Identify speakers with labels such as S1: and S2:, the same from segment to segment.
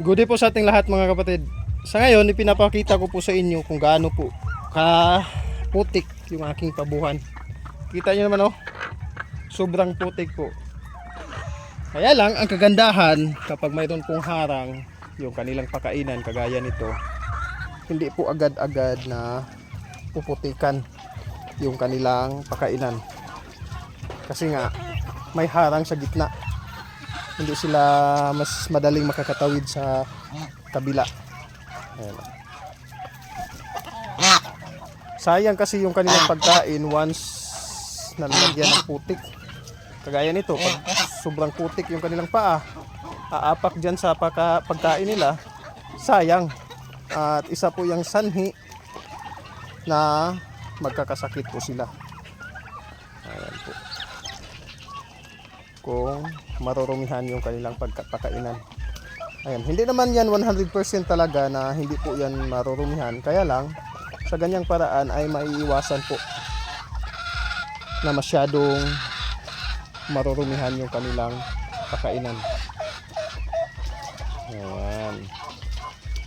S1: Good po sa ating lahat mga kapatid. Sa ngayon, ipinapakita ko po sa inyo kung gaano po ka putik yung aking pabuhan. Kita nyo naman oh, sobrang putik po. Kaya lang, ang kagandahan kapag mayroon pong harang yung kanilang pakainan kagaya nito, hindi po agad-agad na puputikan yung kanilang pakainan. Kasi nga, may harang sa gitna hindi sila mas madaling makakatawid sa kabila. Ayan. Sayang kasi yung kanilang pagkain once nalagyan ng putik. Kagaya nito, pag sobrang putik yung kanilang paa, aapak dyan sa paka, pagkain nila, sayang. At isa po yung sanhi na magkakasakit po sila. Ayan po kung marurumihan yung kanilang pagkapakainan. Ayan, hindi naman yan 100% talaga na hindi po yan marurumihan. Kaya lang, sa ganyang paraan ay maiiwasan po na masyadong marurumihan yung kanilang pakainan. Ayan.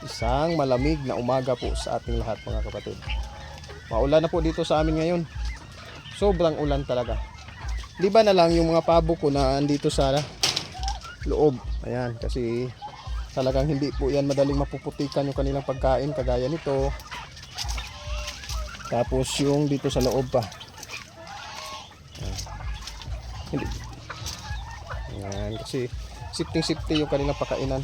S1: Isang malamig na umaga po sa ating lahat mga kapatid. Maulan na po dito sa amin ngayon. Sobrang ulan talaga. Di ba na lang yung mga pabo ko na andito sa loob. Ayan, kasi talagang hindi po yan madaling mapuputikan yung kanilang pagkain kagaya nito. Tapos yung dito sa loob pa. Ayan. Kasi sifting-sifting yung kanilang pakainan.